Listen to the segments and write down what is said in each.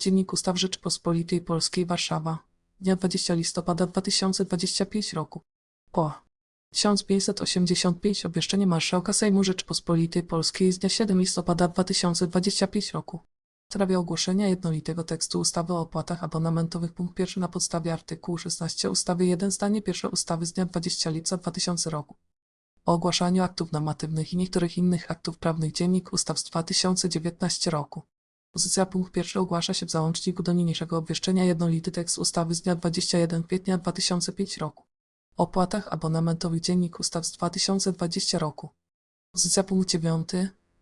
Dziennik Ustaw Rzeczypospolitej Polskiej Warszawa. Dnia 20 listopada 2025 roku. Po. 1585 Obwieszczenie Marszałka Sejmu Rzeczypospolitej Polskiej z dnia 7 listopada 2025 roku. W sprawie ogłoszenia jednolitego tekstu ustawy o opłatach abonamentowych punkt pierwszy na podstawie artykułu 16 ustawy 1 zdanie pierwsze ustawy z dnia 20 lipca 2000 roku. O ogłaszaniu aktów normatywnych i niektórych innych aktów prawnych Dziennik Ustaw z 2019 roku. Pozycja punkt pierwszy ogłasza się w załączniku do niniejszego obwieszczenia jednolity tekst ustawy z dnia 21 kwietnia 2005 roku. O opłatach abonamentowych Dziennik Ustaw z 2020 roku. Pozycja punkt 9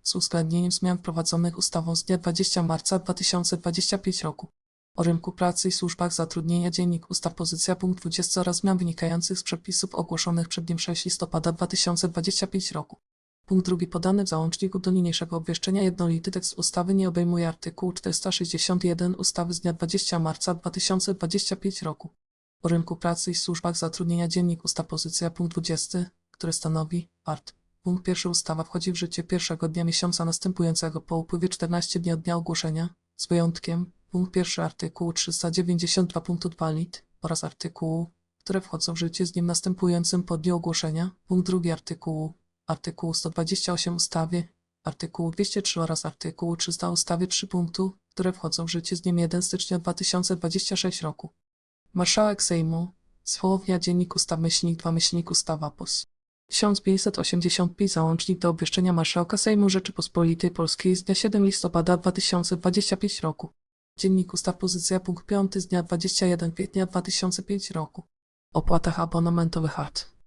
z uwzględnieniem zmian wprowadzonych ustawą z dnia 20 marca 2025 roku. O rynku pracy i służbach zatrudnienia Dziennik Ustaw pozycja punkt 20 oraz zmian wynikających z przepisów ogłoszonych przed dniem 6 listopada 2025 roku. Punkt drugi podany w załączniku do niniejszego obwieszczenia jednolity tekst ustawy nie obejmuje artykułu 461 ustawy z dnia 20 marca 2025 roku. O rynku pracy i służbach zatrudnienia Dziennik Ustaw pozycja punkt 20, który stanowi art. Punkt pierwszy ustawa wchodzi w życie pierwszego dnia miesiąca następującego po upływie 14 dni od dnia ogłoszenia, z wyjątkiem punkt pierwszy artykułu 392 punktu 2 lit oraz artykułu, które wchodzą w życie z dniem następującym po dniu ogłoszenia, punkt drugi artykułu, artykułu 128 ustawy, artykułu 203 oraz artykułu 300 ustawy 3 punktu, które wchodzą w życie z dniem 1 stycznia 2026 roku. Marszałek Sejmu, Słownia Dziennik Ustaw Myślnik 2 Myślnik Ustawa POS. 1585 Załącznik do obwieszczenia Marszałka Sejmu Rzeczypospolitej Polskiej z dnia 7 listopada 2025 roku. Dziennik Ustaw Pozycja Punkt 5 z dnia 21 kwietnia 2005 roku. Opłatach abonamentowych art.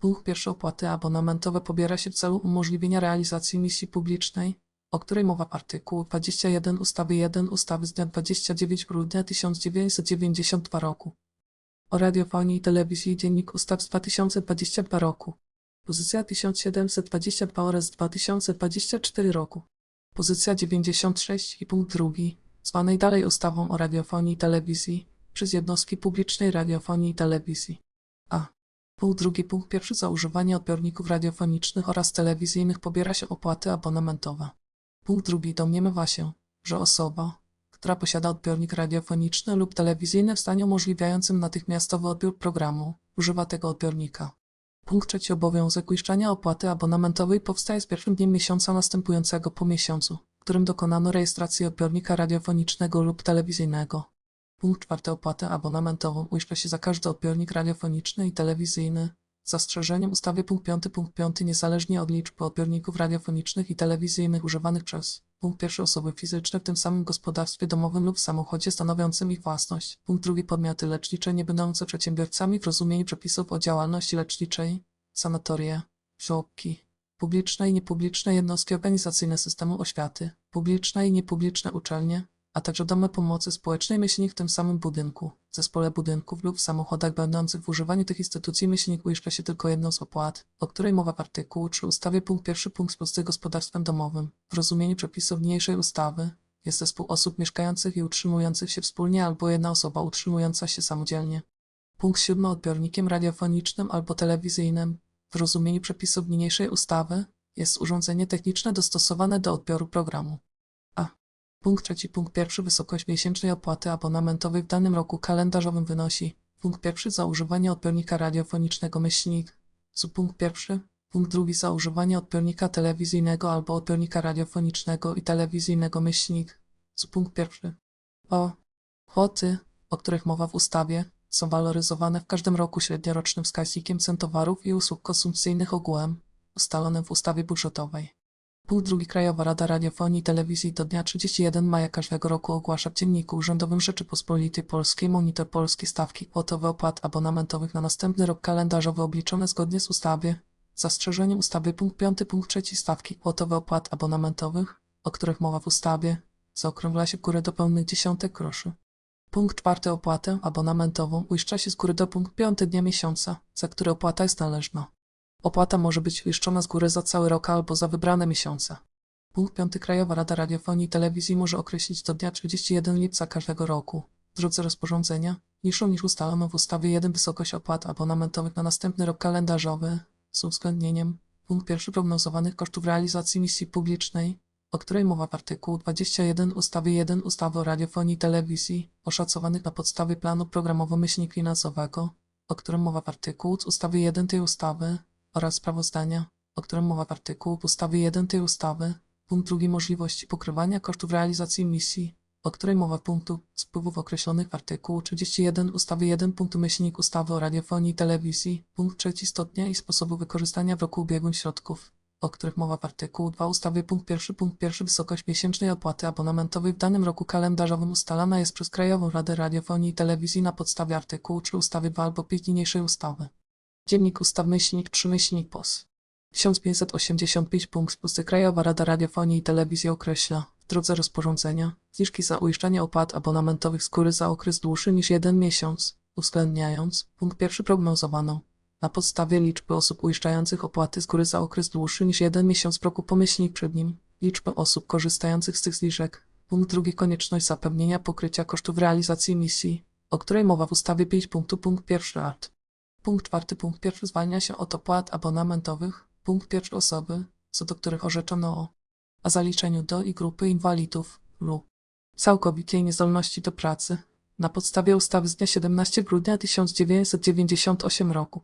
Punkt pierwszy opłaty abonamentowe pobiera się w celu umożliwienia realizacji misji publicznej, o której mowa w artykułu 21 ustawy 1 ustawy z dnia 29 grudnia 1992 roku. O radiofonii i telewizji Dziennik Ustaw z 2022 roku. Pozycja 1722 oraz 2024 roku. Pozycja 96 i punkt drugi, zwanej dalej ustawą o radiofonii i telewizji, przez jednostki publicznej radiofonii i telewizji. A. Punkt drugi, punkt pierwszy za używanie odbiorników radiofonicznych oraz telewizyjnych pobiera się opłaty abonamentowe. Punkt drugi domniemywa się, że osoba, która posiada odbiornik radiofoniczny lub telewizyjny w stanie umożliwiającym natychmiastowy odbiór programu, używa tego odbiornika. Punkt trzeci obowiązek uiszczania opłaty abonamentowej powstaje z pierwszym dniem miesiąca następującego po miesiącu, w którym dokonano rejestracji odbiornika radiofonicznego lub telewizyjnego. Punkt czwarty opłatę abonamentową uiszcza się za każdy odbiornik radiofoniczny i telewizyjny, zastrzeżeniem ustawy punkt 5 punkt 5 niezależnie od liczby odbiorników radiofonicznych i telewizyjnych używanych przez punkt pierwszy osoby fizyczne w tym samym gospodarstwie domowym lub samochodzie stanowiącym ich własność. Punkt drugi podmioty lecznicze nie będące przedsiębiorcami w rozumieniu przepisów o działalności leczniczej, sanatorie, żłobki, publiczne i niepubliczne jednostki organizacyjne systemu oświaty, publiczne i niepubliczne uczelnie, a także domy pomocy społecznej myślnik w tym samym budynku, zespole budynków lub w samochodach będących w używaniu tych instytucji myślnik uiszcza się tylko jedną z opłat, o której mowa w artykułu 3 ustawie punkt pierwszy punkt z gospodarstwem domowym. W rozumieniu przepisów niniejszej ustawy jest zespół osób mieszkających i utrzymujących się wspólnie albo jedna osoba utrzymująca się samodzielnie. Punkt siódmy odbiornikiem radiofonicznym albo telewizyjnym w rozumieniu przepisów niniejszej ustawy jest urządzenie techniczne dostosowane do odbioru programu. Punkt trzeci, punkt pierwszy, wysokość miesięcznej opłaty abonamentowej w danym roku kalendarzowym wynosi punkt pierwszy za używanie odbiornika radiofonicznego myślnik, subpunkt pierwszy, punkt drugi za używanie odbiornika telewizyjnego albo odbiornika radiofonicznego i telewizyjnego myślnik, subpunkt pierwszy. O. Kwoty, o których mowa w ustawie, są waloryzowane w każdym roku średniorocznym wskaźnikiem cen towarów i usług konsumpcyjnych ogółem, ustalonym w ustawie budżetowej. Punkt drugi Krajowa Rada Radiofonii i Telewizji do dnia 31 maja każdego roku ogłasza w Dzienniku Urzędowym Rzeczypospolitej Polskiej monitor polskiej stawki kwotowe opłat abonamentowych na następny rok kalendarzowy obliczone zgodnie z ustawie. Zastrzeżeniem ustawy punkt 5 punkt 3 stawki kwotowe opłat abonamentowych, o których mowa w ustawie, zaokrągla się w górę do pełnych dziesiątek groszy. Punkt czwarty opłatę abonamentową uiszcza się z góry do punkt 5 dnia miesiąca, za który opłata jest należna. Opłata może być uiszczona z góry za cały rok albo za wybrane miesiące. Punkt 5. Krajowa Rada Radiofonii i Telewizji może określić do dnia 31 lipca każdego roku, w drodze rozporządzenia, niższą niż ustalono w ustawie 1 wysokość opłat abonamentowych na następny rok kalendarzowy, z uwzględnieniem punkt pierwszy prognozowanych kosztów realizacji misji publicznej, o której mowa w artykułu 21 ustawy 1 ustawy o radiofonii i telewizji, oszacowanych na podstawie planu programowo-finansowego, o którym mowa w artykułu z ustawy 1 tej ustawy oraz sprawozdania, o którym mowa w artykułu w ustawie 1 tej ustawy, punkt drugi możliwości pokrywania kosztów realizacji misji, o której mowa w punktu spływów określonych w artykułu 31 ustawy 1 punktu myślnik ustawy o radiofonii i telewizji, punkt trzeci stopnia i sposobu wykorzystania w roku ubiegłym środków, o których mowa w artykułu 2 ustawy punkt pierwszy punkt pierwszy wysokość miesięcznej opłaty abonamentowej w danym roku kalendarzowym ustalana jest przez Krajową Radę Radiofonii i Telewizji na podstawie artykułu 3 ustawy 2 albo 5 niniejszej ustawy. Dziennik Ustaw Myślnik 3 Myślnik POS 1585 punkt spusty Krajowa Rada Radiofonii i Telewizji określa. W drodze rozporządzenia. Zniżki za uiszczanie opłat abonamentowych z za okres dłuższy niż jeden miesiąc, uwzględniając punkt pierwszy prognozowaną. Na podstawie liczby osób uiszczających opłaty z za okres dłuższy niż jeden miesiąc w roku pomyślnik przed nim, liczbę osób korzystających z tych zniżek, punkt drugi konieczność zapewnienia pokrycia kosztów realizacji misji, o której mowa w ustawie 5 punktu punkt pierwszy art. Punkt czwarty punkt pierwszy zwalnia się od opłat abonamentowych, punkt pierwszy osoby, co do których orzeczono o a zaliczeniu do i grupy inwalidów lub całkowitej niezdolności do pracy na podstawie ustawy z dnia 17 grudnia 1998 roku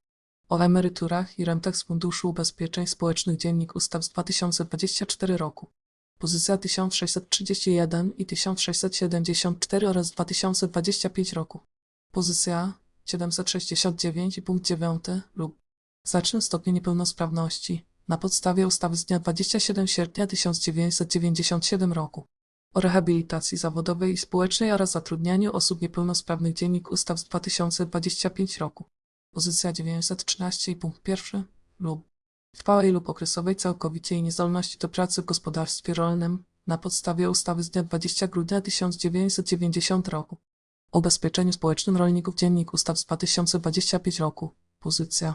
o emeryturach i rentach z Funduszu Ubezpieczeń Społecznych Dziennik Ustaw z 2024 roku. Pozycja 1631 i 1674 oraz 2025 roku. Pozycja 769 i punkt 9 lub zaczyn stopnie niepełnosprawności na podstawie ustawy z dnia 27 sierpnia 1997 roku o rehabilitacji zawodowej i społecznej oraz zatrudnianiu osób niepełnosprawnych Dziennik Ustaw z 2025 roku. Pozycja 913 i punkt pierwszy lub trwałej lub okresowej całkowitej niezdolności do pracy w gospodarstwie rolnym na podstawie ustawy z dnia 20 grudnia 1990 roku. Ubezpieczeniu społecznym rolników Dziennik Ustaw z 2025 roku. Pozycja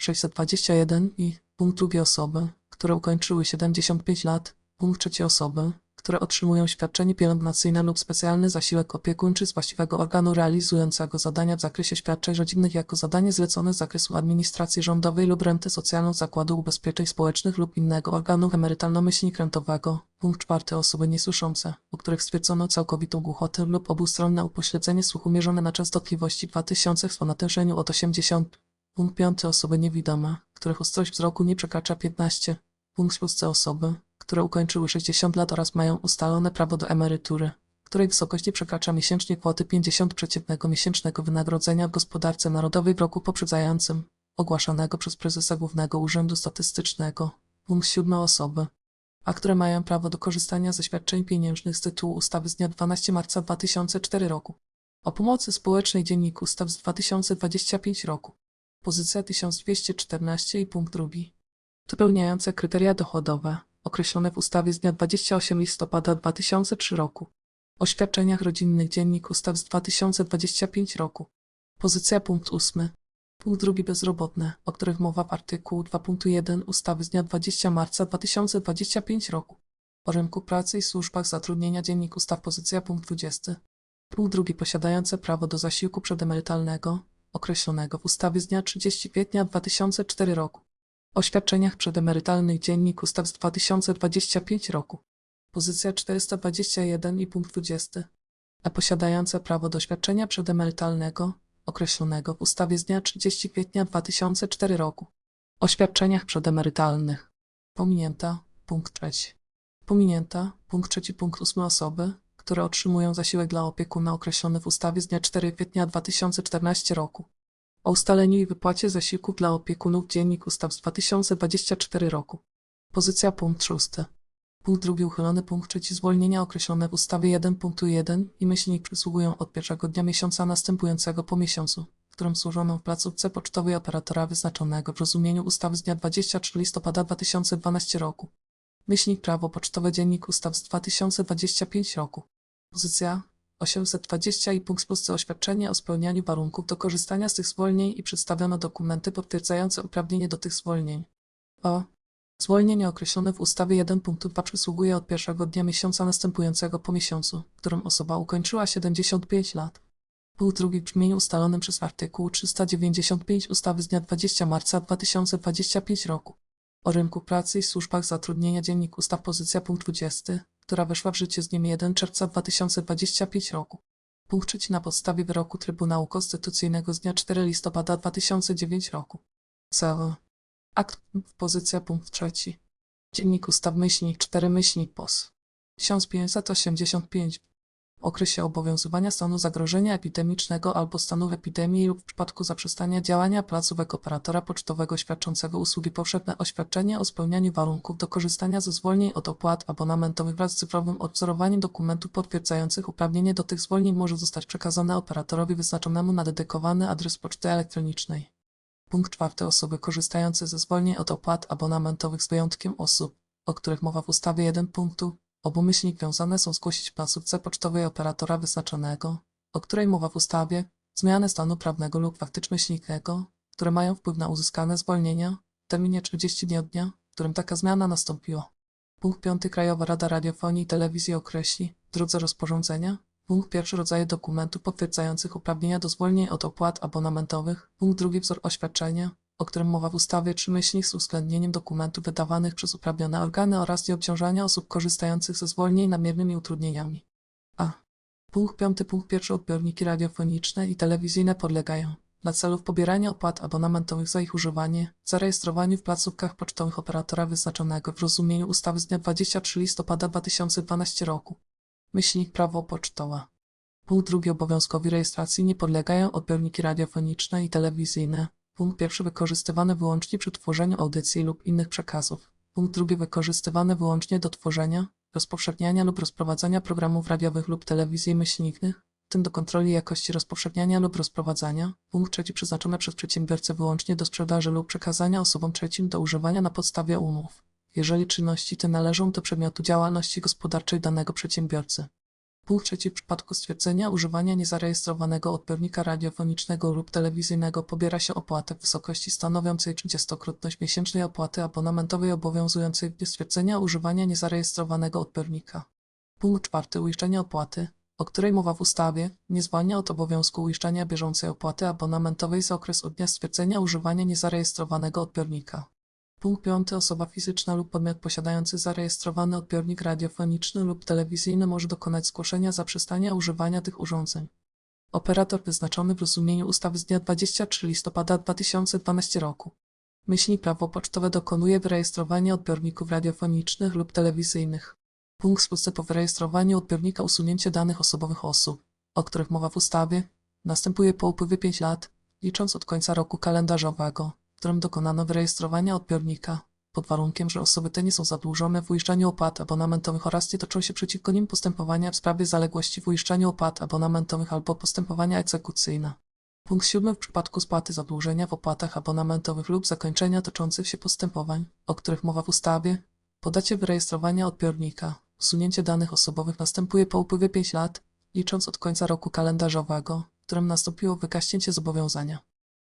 621 i punkt drugie osoby, które ukończyły 75 lat, punkt trzeci osoby, które otrzymują świadczenie pielęgnacyjne lub specjalny zasiłek opiekuńczy z właściwego organu realizującego zadania w zakresie świadczeń rodzinnych jako zadanie zlecone z zakresu administracji rządowej lub rentę socjalną Zakładu Ubezpieczeń Społecznych lub innego organu emerytalno-myślnik rentowego. Punkt czwarty osoby niesłyszące, u których stwierdzono całkowitą głuchotę lub obustronne upośledzenie słuchu mierzone na częstotliwości 2000 w natężeniu od 80. Punkt piąty osoby niewidome, których ostrość wzroku nie przekracza 15. Punkt szósty osoby, które ukończyły 60 lat oraz mają ustalone prawo do emerytury, której wysokość nie przekracza miesięcznie kwoty 50 przeciętnego miesięcznego wynagrodzenia w gospodarce narodowej w roku poprzedzającym, ogłaszanego przez prezesa Głównego Urzędu Statystycznego. Punkt siódmy osoby, a które mają prawo do korzystania ze świadczeń pieniężnych z tytułu ustawy z dnia 12 marca 2004 roku o pomocy społecznej Dziennik Ustaw z 2025 roku. Pozycja 1214 i punkt drugi. Wypełniające kryteria dochodowe określone w ustawie z dnia 28 listopada 2003 roku. O świadczeniach rodzinnych Dziennik Ustaw z 2025 roku. Pozycja punkt 8. Punkt drugi bezrobotne, o których mowa w artykułu 2.1 ustawy z dnia 20 marca 2025 roku. O rynku pracy i służbach zatrudnienia Dziennik Ustaw pozycja punkt 20. Punkt drugi posiadające prawo do zasiłku przedemerytalnego, określonego w ustawie z dnia 30 kwietnia 2004 roku. O świadczeniach przedemerytalnych Dziennik Ustaw z 2025 roku. Pozycja 421 i punkt 20. A posiadające prawo do świadczenia przedemerytalnego, określonego w ustawie z dnia 30 kwietnia 2004 roku. O świadczeniach przedemerytalnych. Pominięta, punkt trzeci. Pominięta, punkt trzeci, punkt ósmy osoby, które otrzymują zasiłek dla opiekuna określony w ustawie z dnia 4 kwietnia 2014 roku. O ustaleniu i wypłacie zasiłków dla opiekunów Dziennik Ustaw z 2024 roku. Pozycja punkt 6. Punkt drugi uchylony punkt trzeci zwolnienia określone w ustawie 1.1 i myślnik przysługują od pierwszego dnia miesiąca następującego po miesiącu, w którym służono w placówce pocztowej operatora wyznaczonego w rozumieniu ustawy z dnia 23 listopada 2012 roku. Myślnik prawo pocztowe Dziennik Ustaw z 2025 roku. Pozycja 820 i punkt spusty oświadczenie o spełnianiu warunków do korzystania z tych zwolnień i przedstawiono dokumenty potwierdzające uprawnienie do tych zwolnień. O. Zwolnienie określone w ustawie 1.2 przysługuje od pierwszego dnia miesiąca następującego po miesiącu, w którym osoba ukończyła 75 lat. Punkt drugi w brzmieniu ustalonym przez artykuł 395 ustawy z dnia 20 marca 2025 roku. O rynku pracy i służbach zatrudnienia Dziennik Ustaw Pozycja punkt 20, która weszła w życie z dniem 1 czerwca 2025 roku. Trzeci na podstawie wyroku Trybunału Konstytucyjnego z dnia 4 listopada 2009 roku. Cel. Akt. Pozycja punkt trzeci. Dziennik Ustaw myślnik 4 myślnik POS. 1585. Okresie obowiązywania stanu zagrożenia epidemicznego albo stanu epidemii lub w przypadku zaprzestania działania placówek operatora pocztowego świadczącego usługi powszechne oświadczenie o spełnianiu warunków do korzystania ze zwolnień od opłat abonamentowych wraz z cyfrowym odwzorowaniem dokumentów potwierdzających uprawnienie do tych zwolnień może zostać przekazane operatorowi wyznaczonemu na dedykowany adres poczty elektronicznej. Punkt czwarty. Osoby korzystające ze zwolnień od opłat abonamentowych z wyjątkiem osób, o których mowa w ustawie 1 punktu, obumyślnik wiązane są zgłosić placówce pocztowej operatora wyznaczonego, o której mowa w ustawie, zmianę stanu prawnego lub faktyczno-myślniknego, które mają wpływ na uzyskane zwolnienia w terminie 30 dni od dnia, w którym taka zmiana nastąpiła. Punkt 5. Krajowa Rada Radiofonii i Telewizji określi, w drodze rozporządzenia, punkt pierwszy rodzaje dokumentów potwierdzających uprawnienia do zwolnień od opłat abonamentowych, punkt drugi wzór oświadczenia, o którym mowa w ustawie czy z uwzględnieniem dokumentów wydawanych przez uprawnione organy oraz nieobciążania osób korzystających ze zwolnień nadmiernymi utrudnieniami. A. Punkt 5. Punkt pierwszy odbiorniki radiofoniczne i telewizyjne podlegają dla celów pobierania opłat abonamentowych za ich używanie, zarejestrowaniu w placówkach pocztowych operatora wyznaczonego w rozumieniu ustawy z dnia 23 listopada 2012 roku. Myślnik prawo pocztowe. Punkt drugi obowiązkowi rejestracji nie podlegają odbiorniki radiofoniczne i telewizyjne. Punkt pierwszy wykorzystywane wyłącznie przy tworzeniu audycji lub innych przekazów. Punkt drugi wykorzystywane wyłącznie do tworzenia, rozpowszechniania lub rozprowadzania programów radiowych lub telewizji myślniknych, w tym do kontroli jakości rozpowszechniania lub rozprowadzania. Punkt trzeci przeznaczone przez przedsiębiorcę wyłącznie do sprzedaży lub przekazania osobom trzecim do używania na podstawie umów, jeżeli czynności te należą do przedmiotu działalności gospodarczej danego przedsiębiorcy. Punkt trzeci w przypadku stwierdzenia używania niezarejestrowanego odbiornika radiofonicznego lub telewizyjnego pobiera się opłatę w wysokości stanowiącej 30-krotność miesięcznej opłaty abonamentowej obowiązującej w dniu stwierdzenia używania niezarejestrowanego odbiornika. Punkt czwarty uiszczenie opłaty, o której mowa w ustawie, nie zwalnia od obowiązku uiszczania bieżącej opłaty abonamentowej za okres od dnia stwierdzenia używania niezarejestrowanego odbiornika. Punkt 5. Osoba fizyczna lub podmiot posiadający zarejestrowany odbiornik radiofoniczny lub telewizyjny może dokonać zgłoszenia zaprzestania używania tych urządzeń. Operator wyznaczony w rozumieniu ustawy z dnia 23 listopada 2012 roku. Myśli prawo pocztowe dokonuje wyrejestrowania odbiorników radiofonicznych lub telewizyjnych. Punkt szósty po wyrejestrowaniu odbiornika usunięcie danych osobowych osób, o których mowa w ustawie, następuje po upływie 5 lat, licząc od końca roku kalendarzowego którym dokonano wyrejestrowania odbiornika, pod warunkiem, że osoby te nie są zadłużone w uiszczaniu opłat abonamentowych oraz nie toczą się przeciwko nim postępowania w sprawie zaległości w uiszczaniu opłat abonamentowych albo postępowania egzekucyjne. Punkt siódmy w przypadku spłaty zadłużenia w opłatach abonamentowych lub zakończenia toczących się postępowań, o których mowa w ustawie, podacie wyrejestrowania odbiornika, usunięcie danych osobowych następuje po upływie 5 lat, licząc od końca roku kalendarzowego, w którym nastąpiło wygaśnięcie zobowiązania.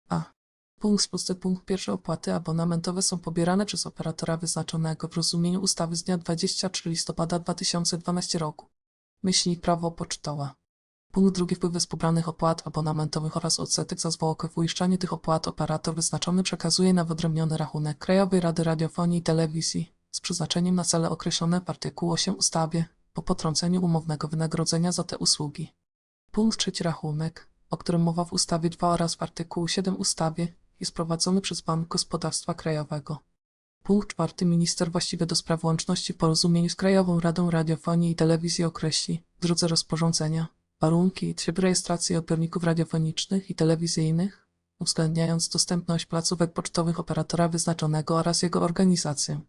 A. Punkt szósty. Punkt pierwszy. Opłaty abonamentowe są pobierane przez operatora wyznaczonego w rozumieniu ustawy z dnia 23 listopada 2012 roku. Prawo pocztowe. Punkt drugi. Wpływy z pobranych opłat abonamentowych oraz odsetek za zwłokę w uiszczaniu tych opłat operator wyznaczony przekazuje na wyodrębniony rachunek Krajowej Rady Radiofonii i Telewizji z przeznaczeniem na cele określone w artykuł 8 ustawie po potrąceniu umownego wynagrodzenia za te usługi. Punkt trzeci. Rachunek, o którym mowa w ustawie 2 oraz w artykułu 7 ustawie jest prowadzony przez Bank Gospodarstwa Krajowego. Punkt czwarty. Minister właściwy do spraw łączności w porozumieniu z Krajową Radą Radiofonii i Telewizji określi, w drodze rozporządzenia, warunki i tryb rejestracji odbiorników radiofonicznych i telewizyjnych, uwzględniając dostępność placówek pocztowych operatora wyznaczonego oraz jego organizację.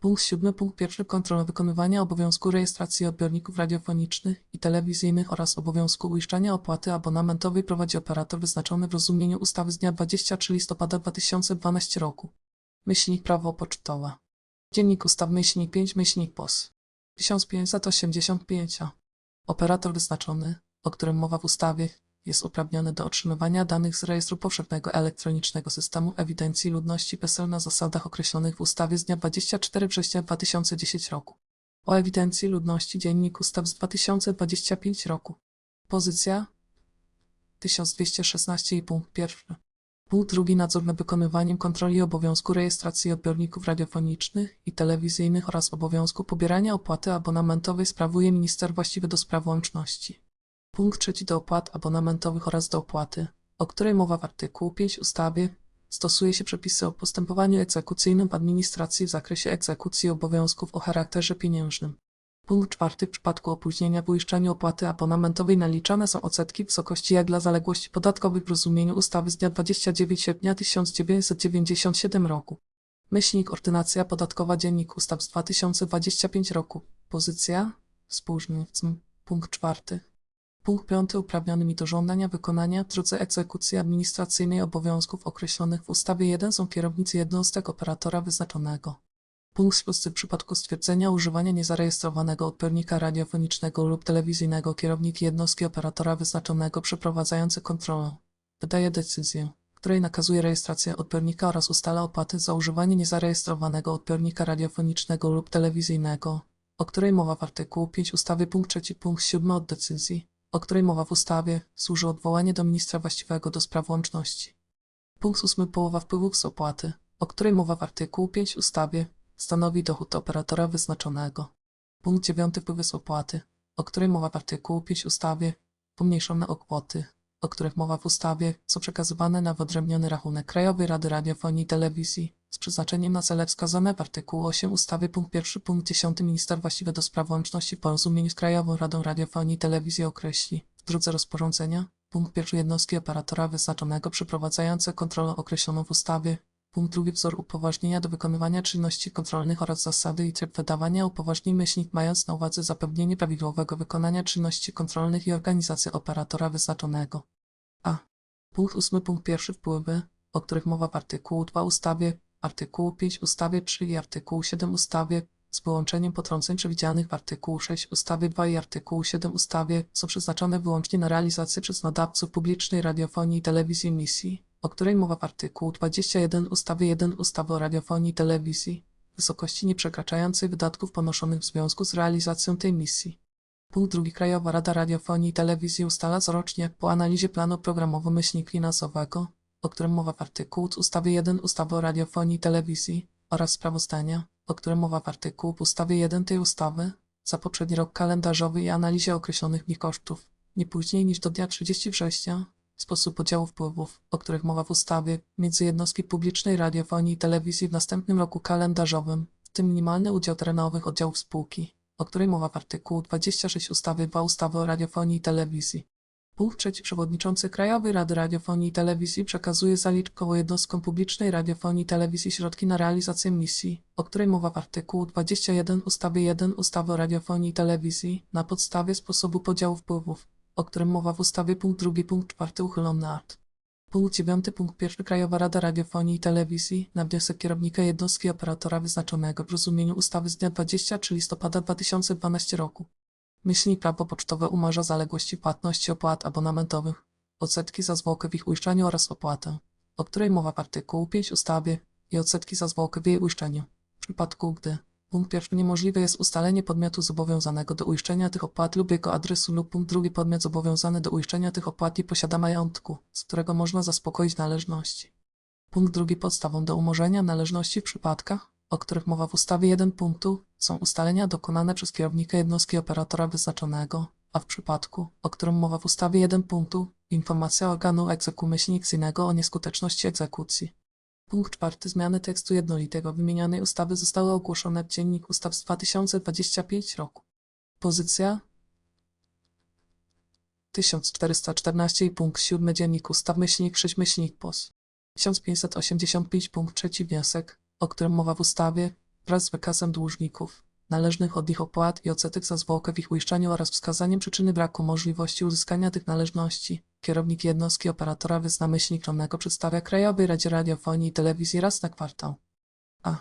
Punkt siódmy. Punkt pierwszy. Kontrola wykonywania obowiązku rejestracji odbiorników radiofonicznych i telewizyjnych oraz obowiązku uiszczania opłaty abonamentowej prowadzi operator wyznaczony w rozumieniu ustawy z dnia 23 listopada 2012 roku. Myślnik prawo pocztowe. Dziennik ustaw myślnik 5 myślnik POS. 1585. Operator wyznaczony, o którym mowa w ustawie, jest uprawniony do otrzymywania danych z rejestru powszechnego elektronicznego systemu ewidencji ludności PESEL na zasadach określonych w ustawie z dnia 24 września 2010 roku. O ewidencji ludności Dziennik Ustaw z 2025 roku. Pozycja 1216 i punkt. Punkt drugi nadzór nad wykonywaniem kontroli obowiązku rejestracji odbiorników radiofonicznych i telewizyjnych oraz obowiązku pobierania opłaty abonamentowej sprawuje minister właściwy do spraw łączności. Punkt trzeci do opłat abonamentowych oraz do opłaty, o której mowa w artykułu 5 ustawy, stosuje się przepisy o postępowaniu egzekucyjnym w administracji w zakresie egzekucji obowiązków o charakterze pieniężnym. Punkt czwarty. W przypadku opóźnienia w uiszczaniu opłaty abonamentowej naliczane są odsetki w wysokości jak dla zaległości podatkowych w rozumieniu ustawy z dnia 29 sierpnia 1997 roku. Myślnik Ordynacja Podatkowa Dziennik Ustaw z 2025 roku. Pozycja Współrzędny. Punkt czwarty. Punkt piąty. Uprawnionymi do żądania wykonania w drodze egzekucji administracyjnej obowiązków określonych w ustawie 1 są kierownicy jednostek operatora wyznaczonego. Punkt szósty. W przypadku stwierdzenia używania niezarejestrowanego odbiornika radiofonicznego lub telewizyjnego kierownik jednostki operatora wyznaczonego przeprowadzający kontrolę wydaje decyzję, której nakazuje rejestrację odbiornika oraz ustala opłaty za używanie niezarejestrowanego odbiornika radiofonicznego lub telewizyjnego, o której mowa w artykułu 5 ustawy punkt 3 punkt 7 od decyzji, o której mowa w ustawie, służy odwołanie do ministra właściwego do spraw łączności. Punkt 8 połowa wpływów z opłaty, o której mowa w artykułu 5 ustawie, stanowi dochód operatora wyznaczonego. Punkt 9 wpływy z opłaty, o której mowa w artykułu 5 ustawie, pomniejszone o kwoty, o których mowa w ustawie, są przekazywane na wyodrębniony rachunek Krajowej Rady Radiofonii i Telewizji z przeznaczeniem na cele wskazane w artykułu 8 ustawy punkt 1 punkt 10 minister właściwy do spraw łączności w porozumieniu z Krajową Radą Radiofonii i Telewizji określi w drodze rozporządzenia punkt 1 jednostki operatora wyznaczonego przeprowadzające kontrolę określoną w ustawie Punkt drugi wzór upoważnienia do wykonywania czynności kontrolnych oraz zasady i tryb wydawania upoważnień myślnik mając na uwadze zapewnienie prawidłowego wykonania czynności kontrolnych i organizację operatora wyznaczonego. A. Punkt 8 punkt 1 wpływy, o których mowa w artykułu 2 ustawie, artykułu 5 ustawie 3 i artykułu 7 ustawie, z wyłączeniem potrąceń przewidzianych w artykułu 6 ustawy 2 i artykułu 7 ustawie, są przeznaczone wyłącznie na realizację przez nadawców publicznej radiofonii i telewizji misji, o której mowa w artykułu 21 ustawy 1 ustawy o radiofonii i telewizji, wysokości nieprzekraczającej wydatków ponoszonych w związku z realizacją tej misji. Punkt drugi Krajowa Rada Radiofonii i Telewizji ustala corocznie po analizie planu programowo-myślnik finansowego, o którym mowa w artykułu z ustawy 1 ustawy o radiofonii i telewizji oraz sprawozdania, o którym mowa w artykułu w ustawie 1 tej ustawy, za poprzedni rok kalendarzowy i analizie określonych nich kosztów, nie później niż do dnia 30 września sposób podziału wpływów, o których mowa w ustawie, między jednostki publicznej radiofonii i telewizji w następnym roku kalendarzowym, w tym minimalny udział terenowych oddziałów spółki, o której mowa w artykułu 26 ustawy 2 ustawy o radiofonii i telewizji. Punkt Przewodniczący Krajowej Rady Radiofonii i Telewizji przekazuje zaliczkowo jednostkom publicznej radiofonii i telewizji środki na realizację misji, o której mowa w artykułu 21 ustawy 1 ustawy o radiofonii i telewizji, na podstawie sposobu podziału wpływów, o którym mowa w ustawie punkt 2 punkt 4 uchylony art. Punkt 9 punkt 1 Krajowa Rada Radiofonii i Telewizji na wniosek kierownika jednostki operatora wyznaczonego w rozumieniu ustawy z dnia 23 listopada 2012 roku. Myślnik prawo pocztowe umarza zaległości płatności opłat abonamentowych, odsetki za zwłokę w ich uiszczaniu oraz opłatę, o której mowa w artykułu 5 ustawy i odsetki za zwłokę w jej uiszczeniu. W przypadku gdy Punkt pierwszy niemożliwe jest ustalenie podmiotu zobowiązanego do uiszczenia tych opłat lub jego adresu lub punkt drugi podmiot zobowiązany do uiszczenia tych opłat i posiada majątku, z którego można zaspokoić należności. Punkt drugi podstawą do umorzenia należności w przypadkach, o których mowa w ustawie 1 punktu, są ustalenia dokonane przez kierownika jednostki operatora wyznaczonego, a w przypadku, o którym mowa w ustawie 1 punktu, informacja organu egzekucyjnego o nieskuteczności egzekucji. Punkt czwarty. Zmiany tekstu jednolitego wymienianej ustawy zostały ogłoszone w Dziennik Ustaw z 2025 roku. Pozycja 1414 i punkt 7 Dziennik Ustaw myślnik 6 myślnik POS 1585 punkt 3 wniosek, o którym mowa w ustawie, wraz z wykazem dłużników, należnych od nich opłat i odsetek za zwłokę w ich uiszczaniu oraz wskazaniem przyczyny braku możliwości uzyskania tych należności. Kierownik jednostki operatora wyzna rolnego przedstawia Krajowej Radzie Radiofonii i Telewizji raz na kwartał. A.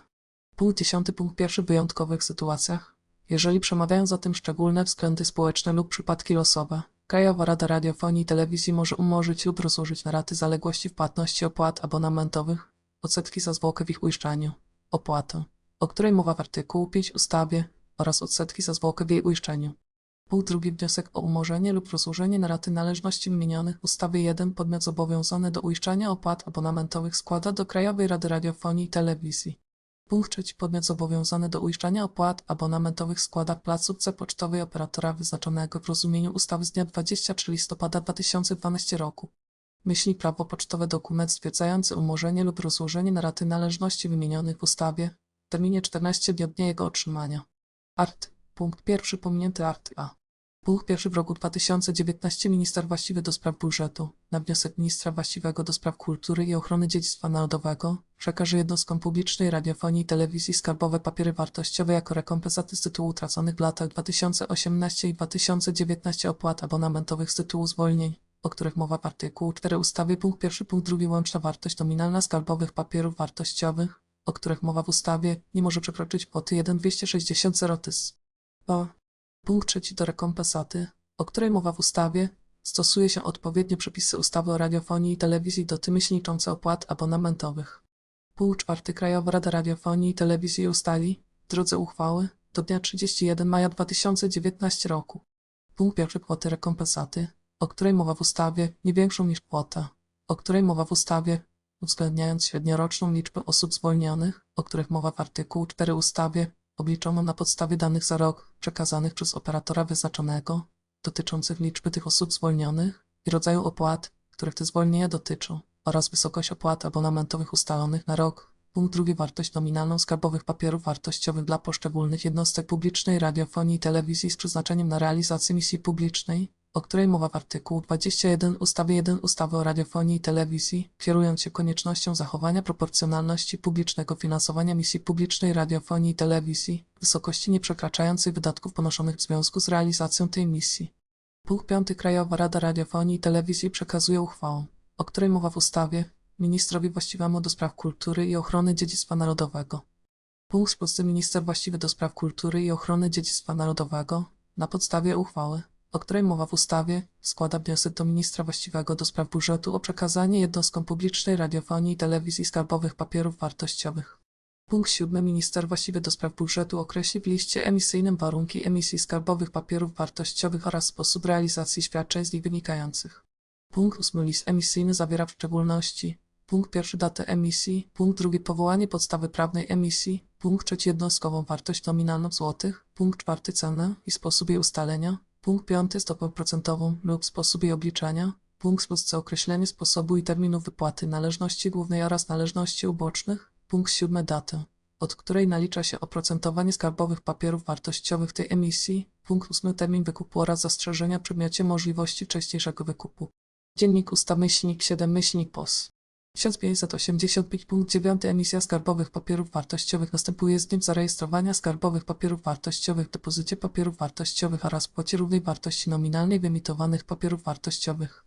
Punkt 10. Punkt pierwszy w wyjątkowych sytuacjach. Jeżeli przemawiają za tym szczególne względy społeczne lub przypadki losowe, Krajowa Rada Radiofonii i Telewizji może umorzyć lub rozłożyć na raty zaległości w płatności opłat abonamentowych, odsetki za zwłokę w ich uiszczaniu, opłatę, o której mowa w artykułu 5 ustawie oraz odsetki za zwłokę w jej uiszczeniu. Punkt drugi wniosek o umorzenie lub rozłożenie na raty należności wymienionych w ustawie 1 podmiot zobowiązany do uiszczania opłat abonamentowych składa do Krajowej Rady Radiofonii i Telewizji. Punkt trzeci podmiot zobowiązany do uiszczania opłat abonamentowych składa w placówce pocztowej operatora wyznaczonego w rozumieniu ustawy z dnia 23 listopada 2012 roku. Myśli prawo pocztowe dokument stwierdzający umorzenie lub rozłożenie na raty należności wymienionych w ustawie w terminie 14 dni od dnia jego otrzymania. Art. Punkt pierwszy pominięty art. A. Punkt pierwszy w roku 2019 minister właściwy do spraw budżetu, na wniosek ministra właściwego do spraw kultury i ochrony dziedzictwa narodowego, przekaże jednostkom publicznej radiofonii i telewizji skarbowe papiery wartościowe jako rekompensaty z tytułu utraconych w latach 2018 i 2019 opłat abonamentowych z tytułu zwolnień, o których mowa w artykułu 4 ustawy punkt pierwszy punkt drugi łączna wartość nominalna skarbowych papierów wartościowych, o których mowa w ustawie, nie może przekroczyć kwoty 1,260 zł. O. Punkt trzeci do rekompensaty, o której mowa w ustawie, stosuje się odpowiednie przepisy ustawy o radiofonii i telewizji do tym liczące opłat abonamentowych. Punkt czwarty Krajowa Rada Radiofonii i Telewizji ustali, w drodze uchwały, do dnia 31 maja 2019 roku. Punkt pierwszy kwoty rekompensaty, o której mowa w ustawie, nie większą niż kwota, o której mowa w ustawie, uwzględniając średnioroczną liczbę osób zwolnionych, o których mowa w artykułu 4 ustawy, obliczoną na podstawie danych za rok przekazanych przez operatora wyznaczonego, dotyczących liczby tych osób zwolnionych i rodzaju opłat, których te zwolnienia dotyczą, oraz wysokość opłat abonamentowych ustalonych na rok. Punkt drugi wartość nominalną skarbowych papierów wartościowych dla poszczególnych jednostek publicznej radiofonii i telewizji z przeznaczeniem na realizację misji publicznej, o której mowa w artykułu 21 ustawy 1 ustawy o radiofonii i telewizji, kierując się koniecznością zachowania proporcjonalności publicznego finansowania misji publicznej radiofonii i telewizji w wysokości nieprzekraczającej wydatków ponoszonych w związku z realizacją tej misji. Punkt 5 Krajowa Rada Radiofonii i Telewizji przekazuje uchwałę, o której mowa w ustawie, ministrowi właściwemu do spraw kultury i ochrony dziedzictwa narodowego. Punkt 6 Minister właściwy do spraw kultury i ochrony dziedzictwa narodowego, na podstawie uchwały, o której mowa w ustawie, składa wniosek do ministra właściwego do spraw budżetu o przekazanie jednostkom publicznej radiofonii i telewizji skarbowych papierów wartościowych. Punkt 7. Minister właściwy do spraw budżetu określi w liście emisyjnym warunki emisji skarbowych papierów wartościowych oraz sposób realizacji świadczeń z nich wynikających. Punkt 8. List emisyjny zawiera w szczególności Punkt pierwszy datę emisji, punkt drugi powołanie podstawy prawnej emisji, punkt trzeci jednostkową wartość nominalną w złotych, punkt czwarty cenę i sposób jej ustalenia, punkt piąty stopę procentową lub sposób jej obliczania, punkt szósty określenie sposobu i terminu wypłaty należności głównej oraz należności ubocznych, punkt siódmy datę, od której nalicza się oprocentowanie skarbowych papierów wartościowych tej emisji, punkt ósmy termin wykupu oraz zastrzeżenia w przedmiocie możliwości wcześniejszego wykupu. Dziennik Ustaw myślnik 7 myślnik POS 1585.9 Emisja skarbowych papierów wartościowych następuje z dniem zarejestrowania skarbowych papierów wartościowych w depozycie papierów wartościowych oraz kwocie równej wartości nominalnej wyemitowanych papierów wartościowych.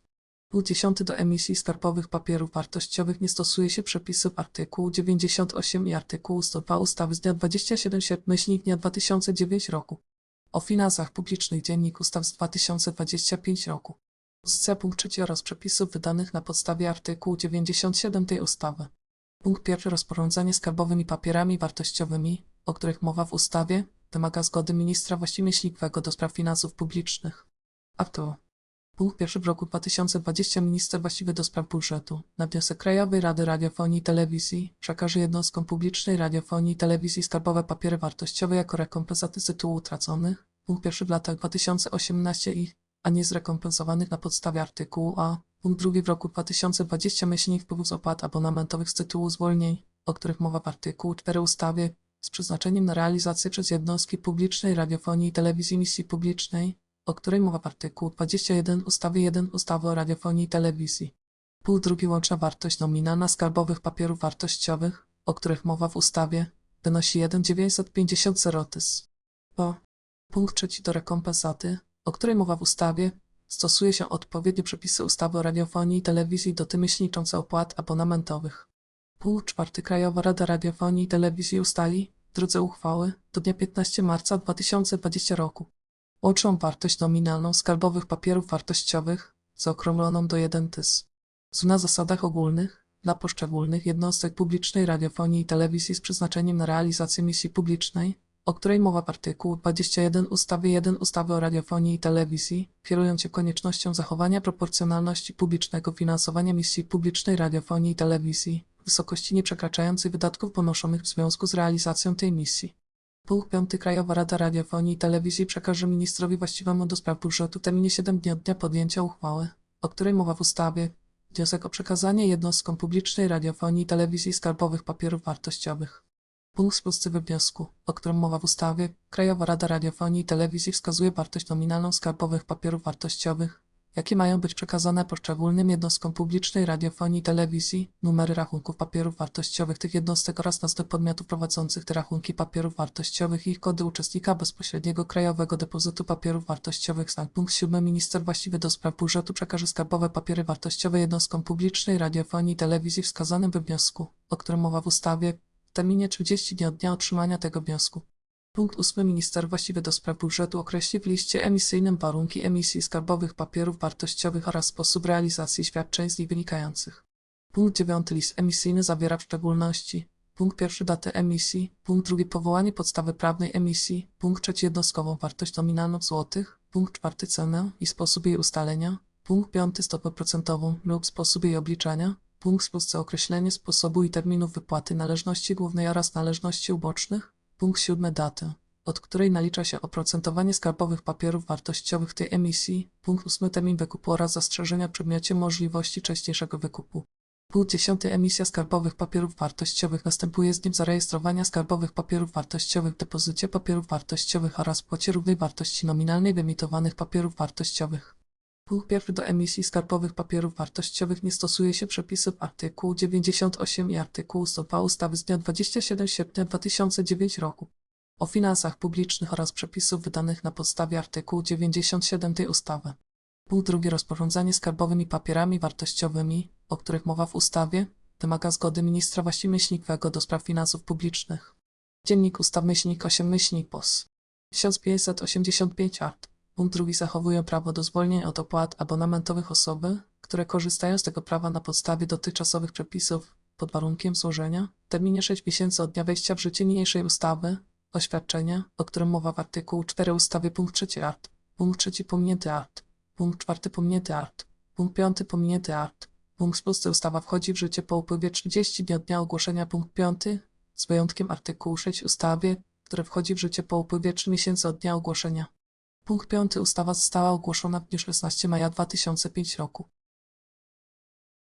Punkt 10 do emisji skarbowych papierów wartościowych nie stosuje się przepisów artykułu 98 i artykułu 102 ustawy z dnia 27 sierpnia dnia 2009 roku o finansach publicznych Dziennik Ustaw z 2025 roku. Pozycja punkt trzeci oraz przepisów wydanych na podstawie artykułu 97 tej ustawy. Punkt pierwszy rozporządzenie skarbowymi papierami wartościowymi, o których mowa w ustawie, wymaga zgody ministra właściwie do spraw finansów publicznych. A to Punkt pierwszy w roku 2020 minister właściwy do spraw budżetu, na wniosek Krajowej Rady Radiofonii i Telewizji, przekaże jednostkom publicznej radiofonii i telewizji skarbowe papiery wartościowe jako rekompensaty z tytułu utraconych. Punkt pierwszy w latach 2018 i a nie zrekompensowanych na podstawie artykułu A. Punkt drugi w roku 2020 myślnik wpływów z opłat abonamentowych z tytułu zwolnień, o których mowa w artykułu 4 ustawy, z przeznaczeniem na realizację przez jednostki publicznej radiofonii i telewizji misji publicznej, o której mowa w artykułu 21 ustawy 1 ustawy o radiofonii i telewizji. Punkt drugi łączna wartość nominalna skarbowych papierów wartościowych, o których mowa w ustawie, wynosi 1,950 zł. Po. Punkt trzeci do rekompensaty, o której mowa w ustawie, stosuje się odpowiednie przepisy ustawy o radiofonii i telewizji do tym liczące opłat abonamentowych. Punkt czwarty Krajowa Rada Radiofonii i Telewizji ustali, w drodze uchwały, do dnia 15 marca 2020 roku, łączną wartość nominalną skarbowych papierów wartościowych, zaokrągloną do 1 tys. Z na zasadach ogólnych, dla poszczególnych jednostek publicznej radiofonii i telewizji z przeznaczeniem na realizację misji publicznej, o której mowa w artykułu 21 ustawy 1 ustawy o radiofonii i telewizji, kierując się koniecznością zachowania proporcjonalności publicznego finansowania misji publicznej radiofonii i telewizji w wysokości nieprzekraczającej wydatków ponoszonych w związku z realizacją tej misji. Punkt 5. Krajowa Rada Radiofonii i Telewizji przekaże ministrowi właściwemu do spraw budżetu w terminie 7 dni od dnia podjęcia uchwały, o której mowa w ustawie, wniosek o przekazanie jednostkom publicznej radiofonii i telewizji skarbowych papierów wartościowych. Punkt podstawy wniosku, o którym mowa w ustawie, Krajowa Rada Radiofonii i Telewizji wskazuje wartość nominalną skarbowych papierów wartościowych, jakie mają być przekazane poszczególnym jednostkom publicznej radiofonii i telewizji, numery rachunków papierów wartościowych tych jednostek oraz nazwy podmiotów prowadzących te rachunki papierów wartościowych i ich kody uczestnika bezpośredniego Krajowego Depozytu Papierów Wartościowych. Punkt 7. Minister właściwy do spraw budżetu przekaże skarbowe papiery wartościowe jednostkom publicznej radiofonii i telewizji wskazanym we wniosku, o którym mowa w ustawie, w terminie 30 dni od dnia otrzymania tego wniosku. Punkt 8. Minister właściwy do spraw budżetu określi w liście emisyjnym warunki emisji skarbowych papierów wartościowych oraz sposób realizacji świadczeń z nich wynikających. Punkt 9. List emisyjny zawiera w szczególności Punkt 1. Datę emisji. Punkt 2. Powołanie podstawy prawnej emisji. Punkt 3. Jednostkową wartość nominalną w złotych. Punkt 4. Cenę i sposób jej ustalenia. Punkt 5. Stopę procentową lub sposób jej obliczania. Punkt 6. Określenie sposobu i terminów wypłaty należności głównej oraz należności ubocznych. Punkt 7. Datę, od której nalicza się oprocentowanie skarbowych papierów wartościowych tej emisji. Punkt 8. Termin wykupu oraz zastrzeżenia w przedmiocie możliwości wcześniejszego wykupu. Punkt 10. Emisja skarbowych papierów wartościowych następuje z dniem zarejestrowania skarbowych papierów wartościowych w depozycie papierów wartościowych oraz płacie równej wartości nominalnej wyemitowanych papierów wartościowych. Punkt 1. Do emisji skarbowych papierów wartościowych nie stosuje się przepisów artykułu 98 i artykułu 102 ustawy z dnia 27 sierpnia 2009 roku o finansach publicznych oraz przepisów wydanych na podstawie artykułu 97 tej ustawy. Punkt 2. Rozporządzanie skarbowymi papierami wartościowymi, o których mowa w ustawie, wymaga zgody ministra właściwego do spraw finansów publicznych. Dziennik Ustaw myślnik 8 myślnik POS 1585 art. Punkt drugi zachowują prawo do zwolnienia od opłat abonamentowych osoby, które korzystają z tego prawa na podstawie dotychczasowych przepisów, pod warunkiem złożenia w terminie 6 miesięcy od dnia wejścia w życie niniejszej ustawy oświadczenia, o którym mowa w artykułu 4 ustawy punkt 3 art. Punkt 3 pominięty art. Punkt 4 pominięty art. Punkt 5 pominięty art. Punkt spusty ustawa wchodzi w życie po upływie 30 dni od dnia ogłoszenia punkt 5 z wyjątkiem artykułu 6 ustawy, które wchodzi w życie po upływie 3 miesięcy od dnia ogłoszenia. Punkt 5. Ustawa została ogłoszona w dniu 16 maja 2005 roku.